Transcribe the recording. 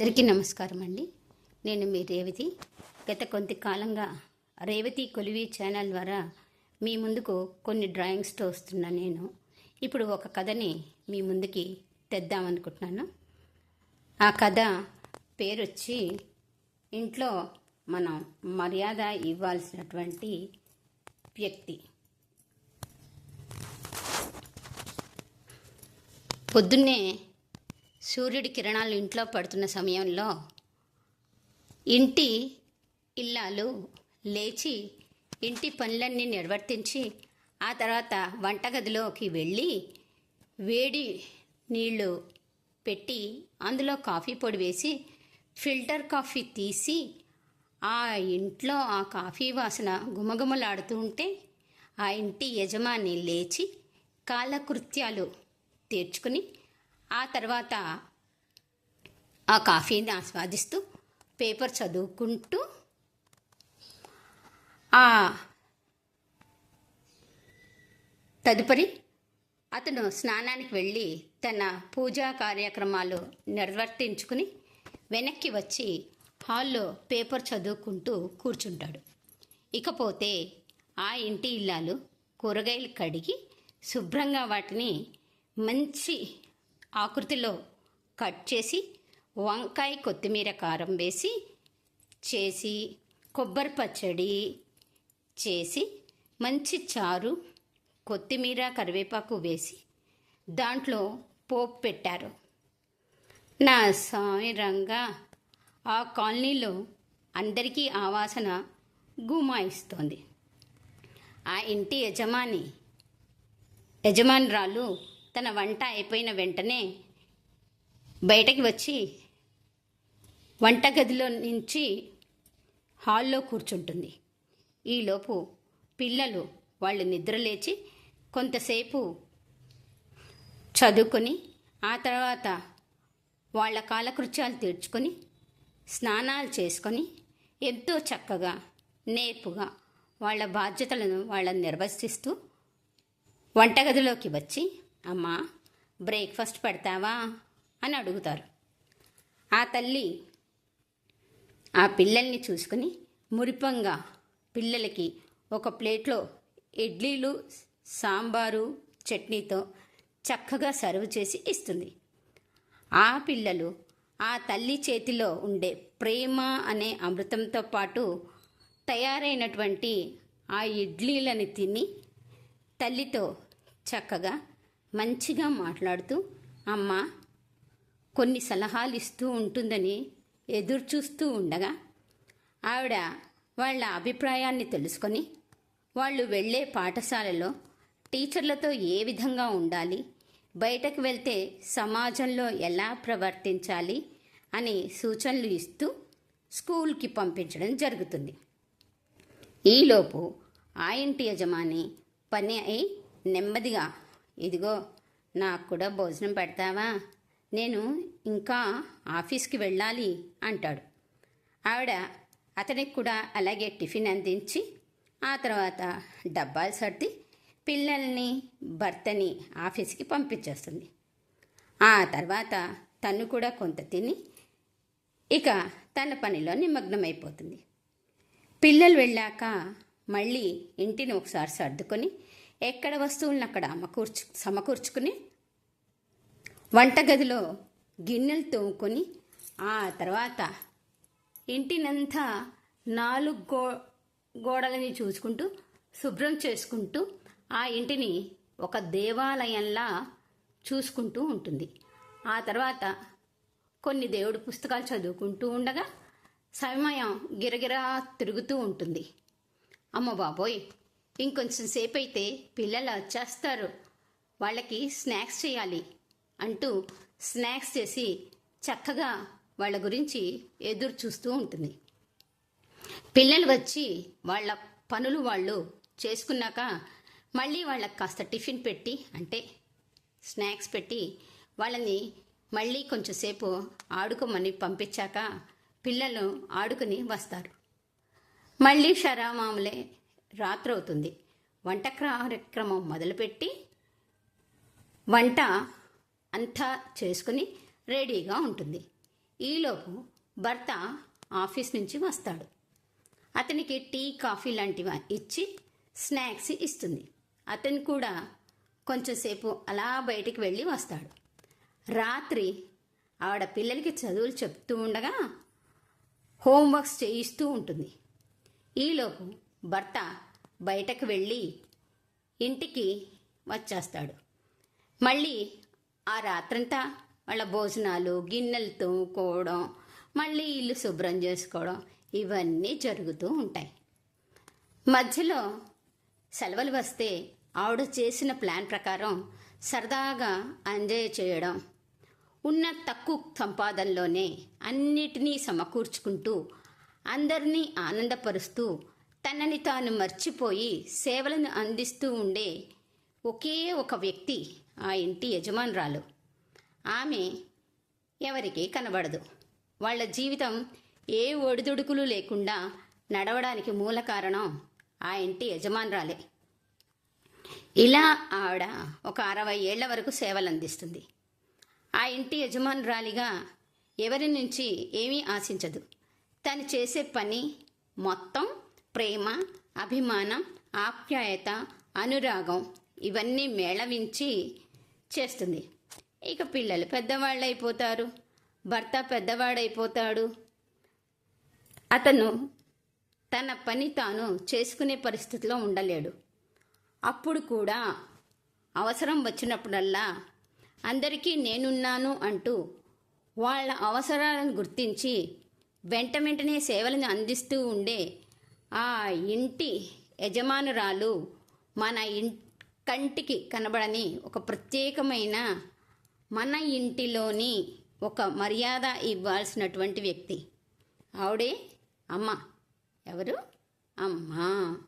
అందరికీ నమస్కారం అండి. నేను మీ రేవతి. గత కొంతకాలంగా రేవతి కొలివి ఛానల్ ద్వారా మీ ముందుకు కొన్ని డ్రాయింగ్స్తో వస్తున్నా నేను. ఇప్పుడు ఒక కథని మీ ముందుకి తెద్దామనుకుంటున్నాను ఆ కథ పేరు వచ్చి ఇంట్లో మనం మర్యాద ఇవ్వాల్సినటువంటి వ్యక్తి. పొద్దున్నే సూర్యుడి కిరణాలు ఇంట్లో పడుతున్న సమయంలో ఇంటి ఇల్లాలు లేచి ఇంటి పనులన్నీ నిర్వర్తించి ఆ తర్వాత వంటగదిలోకి వెళ్ళి వేడి నీళ్ళు పెట్టి అందులో కాఫీ పొడి వేసి ఫిల్టర్ కాఫీ తీసి ఆ ఇంట్లో ఆ కాఫీ వాసన గుమగుమలాడుతూ ఉంటే ఆ ఇంటి యజమాని లేచి కాలకృత్యాలు తీర్చుకుని ఆ తర్వాత ఆ కాఫీని ఆస్వాదిస్తూ పేపర్ చదువుకుంటూ ఆ తదుపరి అతను స్నానానికి వెళ్ళి తన పూజా కార్యక్రమాలు నిర్వర్తించుకుని వెనక్కి వచ్చి హాల్లో పేపర్ చదువుకుంటూ కూర్చుంటాడు. ఇకపోతే ఆ ఇంటి ఇల్లాలు కూరగాయలు కడిగి శుభ్రంగా వాటిని మంచి ఆకృతిలో కట్ చేసి వంకాయ కొత్తిమీర కారం వేసి చేసి కొబ్బరి పచ్చడి చేసి మంచి చారు కొత్తిమీర కరివేపాకు వేసి దాంట్లో పోపు పెట్టారు. నా సాయిరంగా ఆ కాలనీలో అందరికీ ఆ వాసన గుమాయిస్తోంది. ఆ ఇంటి యజమాని యజమానురాలు తన వంట అయిపోయిన వెంటనే బయటకి వచ్చి వంటగదిలో నుంచి హాల్లో కూర్చుంటుంది. ఈలోపు పిల్లలు వాళ్ళు నిద్రలేచి కొంతసేపు చదువుకొని ఆ తర్వాత వాళ్ళ కాలకృత్యాలు తీర్చుకొని స్నానాలు చేసుకొని ఎంతో చక్కగా నేర్పుగా వాళ్ళ బాధ్యతలను వాళ్ళని నిర్వర్తిస్తూ వంటగదిలోకి వచ్చి అమ్మా బ్రేక్ఫాస్ట్ పెడతావా? అని అడుగుతారు. ఆ తల్లి ఆ పిల్లల్ని చూసుకుని మురిపంగా పిల్లలకి ఒక ప్లేట్లో ఇడ్లీలు సాంబారు చట్నీతో చక్కగా సర్వ్ చేసి ఇస్తుంది. ఆ పిల్లలు ఆ తల్లి చేతిలో ఉండే ప్రేమ అనే అమృతంతో పాటు తయారైనటువంటి ఆ ఇడ్లీలని తిని తల్లితో చక్కగా మంచిగా మాట్లాడుతూ అమ్మ కొన్ని సలహాలు ఇస్తూ ఉంటుందని ఎదురు చూస్తూ ఉండగా ఆవిడ వాళ్ళ అభిప్రాయాన్ని తెలుసుకొని వాళ్ళు వెళ్ళే పాఠశాలలో టీచర్లతో ఏ విధంగా ఉండాలి బయటకు వెళ్తే సమాజంలో ఎలా ప్రవర్తించాలి అని సూచనలు ఇస్తూ స్కూల్కి పంపించడం జరుగుతుంది. ఈలోపు ఆ ఇంటి యజమాని పని అయి నెమ్మదిగా ఇదిగో నాకు కూడా భోజనం పెడతావా? నేను ఇంకా ఆఫీస్కి వెళ్ళాలి అంటాడు. ఆవిడ అతనికి కూడా అలాగే టిఫిన్ అందించి ఆ తర్వాత డబ్బాలు సర్ది పిల్లల్ని భర్తని ఆఫీస్కి పంపించేస్తుంది. ఆ తర్వాత తను కూడా కొంత తిని ఇక తన పనిలో నిమగ్నమైపోతుంది. పిల్లలు వెళ్ళాక మళ్ళీ ఇంటిని ఒకసారి సర్దుకొని ఎక్కడ వస్తువులను అక్కడ అమ్మకూర్చు సమకూర్చుకుని వంటగదిలో గిన్నెలు తోముకొని ఆ తర్వాత ఇంటినంతా నాలుగు గో గోడలని చూసుకుంటూ శుభ్రం చేసుకుంటూ ఆ ఇంటిని ఒక దేవాలయంలా చూసుకుంటూ ఉంటుంది. ఆ తర్వాత కొన్ని దేవుడి పుస్తకాలు చదువుకుంటూ ఉండగా సమయం గిరగిరా తిరుగుతూ ఉంటుంది. అమ్మ బాబోయ్! ఇంకొంచెం సేపు అయితే పిల్లలు వచ్చేస్తారు. వాళ్ళకి స్నాక్స్ చేయాలి అంటూ స్నాక్స్ చేసి చక్కగా వాళ్ళ గురించి ఎదురు చూస్తూ ఉంటుంది. పిల్లలు వచ్చి వాళ్ళ పనులు వాళ్ళు చేసుకున్నాక మళ్ళీ వాళ్ళకి కాస్త టిఫిన్ పెట్టి అంటే స్నాక్స్ పెట్టి వాళ్ళని మళ్ళీ కొంచెంసేపు ఆడుకోమని పంపించాక పిల్లలు ఆడుకుని వస్తారు. మళ్ళీ షరామాములే రాత్రవుతుంది. వంట కార్యక్రమం మొదలుపెట్టి వంట అంతా చేసుకుని రెడీగా ఉంటుంది. ఈలోపు భర్త ఆఫీస్ నుంచి వస్తాడు. అతనికి టీ కాఫీ లాంటివి ఇచ్చి స్నాక్స్ ఇస్తుంది. అతను కూడా కొంచెంసేపు అలా బయటికి వెళ్ళి వస్తాడు. రాత్రి ఆవిడ పిల్లలకి చదువులు చెప్తూ ఉండగా హోంవర్క్స్ చేయిస్తూ ఉంటుంది. ఈలోపు భర్త బయటకు వెళ్ళి ఇంటికి వచ్చేస్తాడు. మళ్ళీ ఆ రాత్రంతా వాళ్ళ భోజనాలు గిన్నెలు తోముకోవడం మళ్ళీ ఇల్లు శుభ్రం చేసుకోవడం ఇవన్నీ జరుగుతూ ఉంటాయి. మధ్యలో సెలవులు వస్తే ఆవిడ చేసిన ప్లాన్ ప్రకారం సరదాగా ఎంజాయ్ చేయడం ఉన్న తక్కువ సంపాదనలోనే అన్నిటినీ సమకూర్చుకుంటూ అందరినీ ఆనందపరుస్తూ తనని తాను మర్చిపోయి సేవలను అందిస్తూ ఉండే ఒకే ఒక వ్యక్తి ఆ ఇంటి యజమానురాలు. ఆమె ఎవరికీ కనబడదు. వాళ్ళ జీవితం ఏ ఒడిదుడుకులు లేకుండా నడవడానికి మూల కారణం ఆ ఇంటి యజమానురాలే. ఇలా ఆవిడ ఒక అరవై ఏళ్ళ వరకు సేవలు అందిస్తుంది. ఆ ఇంటి యజమానురాలిగా ఎవరి నుంచి ఏమీ ఆశించదు. తను చేసే పని మొత్తం ప్రేమ అభిమానం ఆప్యాయత అనురాగం ఇవన్నీ మేళవించి చేస్తుంది. ఇక పిల్లలు పెద్దవాళ్ళు అయిపోతారు భర్త పెద్దవాడైపోతాడు. అతను తన పని తాను చేసుకునే పరిస్థితిలో ఉండలేడు. అప్పుడు కూడా అవసరం వచ్చినప్పుడల్లా అందరికీ నేనున్నాను అంటూ వాళ్ళ అవసరాలను గుర్తించి వెంట వెంటనే సేవలను అందిస్తూ ఉండే ఆ ఇంటి యజమానురాలు మన ఇన్ కంటికి కనబడని ఒక ప్రత్యేకమైన మన ఇంటిలోని ఒక మర్యాద ఇవ్వాల్సినటువంటి వ్యక్తి. ఆవిడే అమ్మ. ఎవరు? అమ్మా.